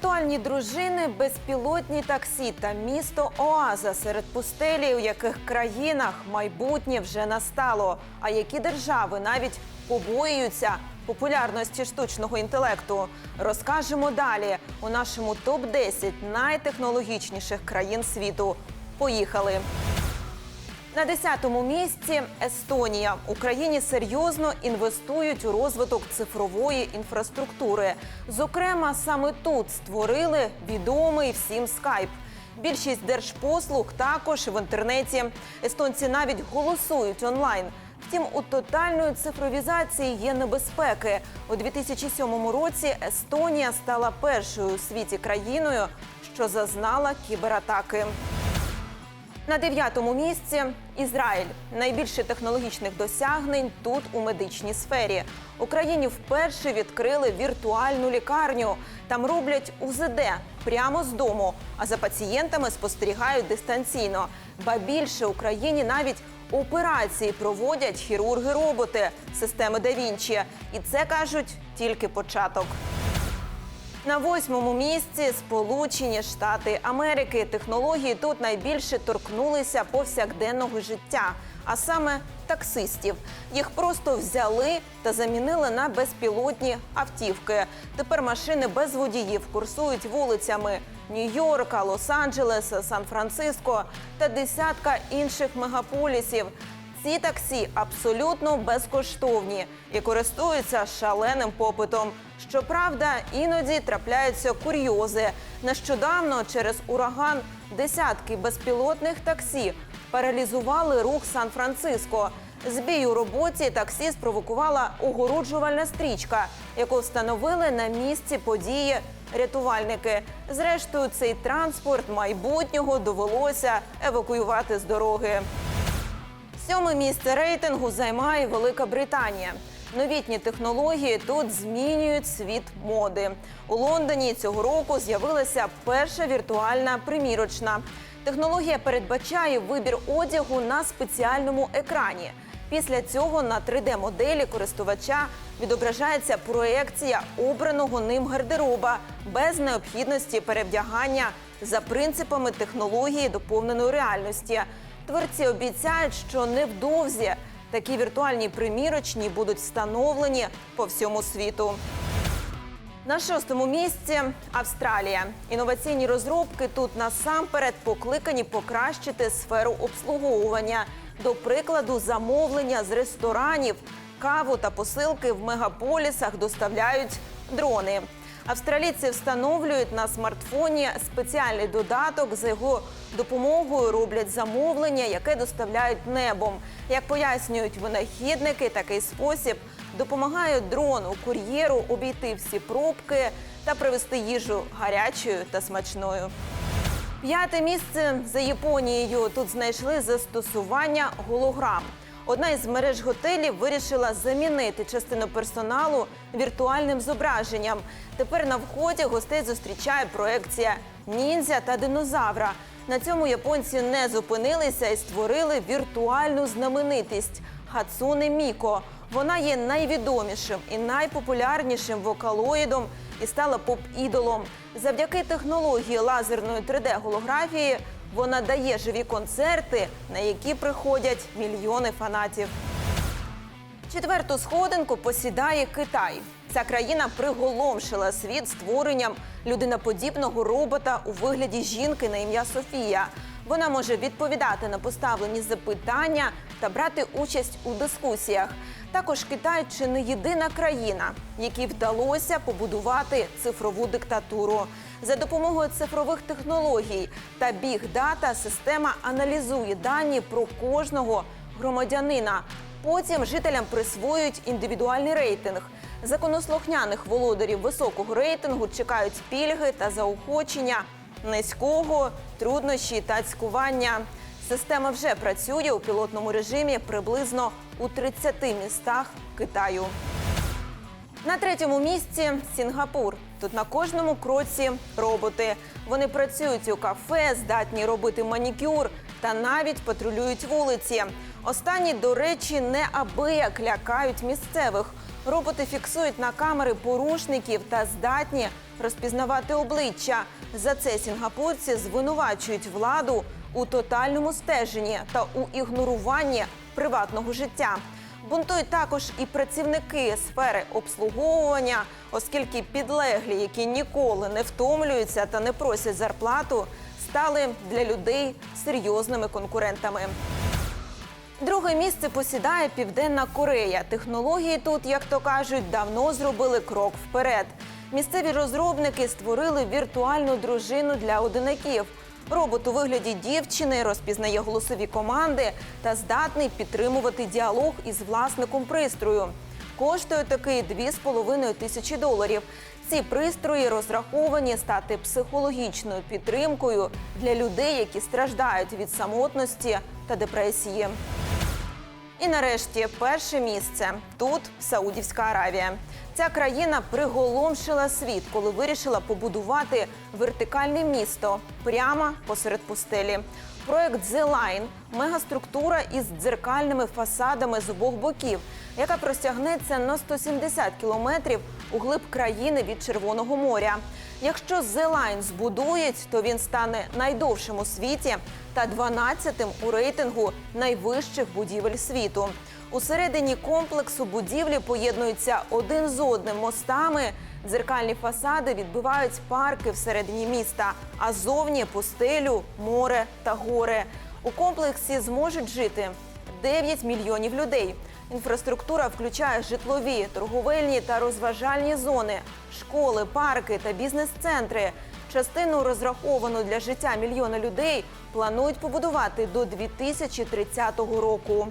Віртуальні дружини, безпілотні таксі та місто Оаза серед пустелі, у яких країнах майбутнє вже настало. А які держави навіть побоюються популярності штучного інтелекту? Розкажемо далі у нашому топ 10 найтехнологічніших країн світу. Поїхали! На 10-му місці Естонія. Україні серйозно інвестують у розвиток цифрової інфраструктури. Зокрема, саме тут створили відомий всім скайп. Більшість держпослуг також в інтернеті. Естонці навіть голосують онлайн. Втім, у тотальної цифровізації є небезпеки. У 2007 році Естонія стала першою у світі країною, що зазнала кібератаки. На дев'ятому місці Ізраїль. Найбільше технологічних досягнень тут у медичній сфері. Україні вперше відкрили віртуальну лікарню. Там роблять УЗД прямо з дому, а за пацієнтами спостерігають дистанційно. Ба більше Україні навіть операції проводять хірурги-роботи системи Да Вінчі. І це кажуть тільки початок. На восьмому місці Сполучені Штати Америки. Технології тут найбільше торкнулися повсякденного життя, а саме таксистів. Їх просто взяли та замінили на безпілотні автівки. Тепер машини без водіїв курсують вулицями Нью-Йорка, Лос-Анджелеса, Сан-Франциско та десятка інших мегаполісів. Ці таксі абсолютно безкоштовні і користуються шаленим попитом. Щоправда, іноді трапляються курйози. Нещодавно через ураган десятки безпілотних таксі паралізували рух Сан-Франциско. Збій у роботі таксі спровокувала огороджувальна стрічка, яку встановили на місці події рятувальники. Зрештою, цей транспорт майбутнього довелося евакуювати з дороги. Сьоме місце рейтингу займає Велика Британія. Новітні технології тут змінюють світ моди. У Лондоні цього року з'явилася перша віртуальна примірочна. Технологія передбачає вибір одягу на спеціальному екрані. Після цього на 3D-моделі користувача відображається проекція обраного ним гардероба без необхідності перевдягання за принципами технології доповненої реальності. Творці обіцяють, що невдовзі такі віртуальні примірочні будуть встановлені по всьому світу. На шостому місці Австралія. Інноваційні розробки тут насамперед покликані покращити сферу обслуговування. До прикладу, замовлення з ресторанів, каву та посилки в мегаполісах доставляють дрони. Австралійці встановлюють на смартфоні спеціальний додаток. За його допомогою роблять замовлення, яке доставляють небом. Як пояснюють винахідники, такий спосіб допомагає дрону кур'єру обійти всі пробки та привезти їжу гарячою та смачною. П'яте місце за Японією. Тут знайшли застосування голограм. Одна із мереж готелів вирішила замінити частину персоналу віртуальним зображенням. Тепер на вході гостей зустрічає проекція ніндзя та динозавра. На цьому японці не зупинилися і створили віртуальну знаменитість Хацуне Міко. Вона є найвідомішим і найпопулярнішим вокалоїдом і стала поп-ідолом. Завдяки технології лазерної 3D-голографії вона дає живі концерти, на які приходять мільйони фанатів. Четверту сходинку посідає Китай. Ця країна приголомшила світ створенням людиноподібного робота у вигляді жінки на ім'я Софія. Вона може відповідати на поставлені запитання та брати участь у дискусіях. Також Китай чи не єдина країна, якій вдалося побудувати цифрову диктатуру. За допомогою цифрових технологій та біг-дата система аналізує дані про кожного громадянина. Потім жителям присвоюють індивідуальний рейтинг. Законослухняних володарів високого рейтингу чекають пільги та заохочення низького, труднощі та цькування. Система вже працює у пілотному режимі приблизно у 30 містах Китаю. На третьому місці Сінгапур. Тут на кожному кроці роботи. Вони працюють у кафе, здатні робити манікюр та навіть патрулюють вулиці. Останні, до речі, неабияк лякають місцевих. Роботи фіксують на камери порушників та здатні розпізнавати обличчя. За це сінгапурці звинувачують владу у тотальному стеженні та у ігноруванні приватного життя. Бунтують також і працівники сфери обслуговування, оскільки підлеглі, які ніколи не втомлюються та не просять зарплату, стали для людей серйозними конкурентами. Друге місце посідає Південна Корея. Технології тут, як то кажуть, давно зробили крок вперед. Місцеві розробники створили віртуальну дружину для одинаків. Робот у вигляді дівчини розпізнає голосові команди та здатний підтримувати діалог із власником пристрою. Коштує такий 2,5 тисячі доларів. Ці пристрої розраховані стати психологічною підтримкою для людей, які страждають від самотності та депресії. І нарешті перше місце тут Саудівська Аравія. Ця країна приголомшила світ, коли вирішила побудувати вертикальне місто прямо посеред пустелі. Проект The Line – мегаструктура із дзеркальними фасадами з обох боків, яка простягнеться на 170 кілометрів у глиб країни від Червоного моря. Якщо The Line збудують, то він стане найдовшим у світі та 12-тим у рейтингу найвищих будівель світу. Усередині комплексу будівлі поєднуються один з одним мостами. Дзеркальні фасади відбивають парки всередині міста, а зовні пустелю, море та гори. У комплексі зможуть жити 9 мільйонів людей. Інфраструктура включає житлові, торговельні та розважальні зони, школи, парки та бізнес-центри. Частину розраховану для життя мільйона людей планують побудувати до 2030 року.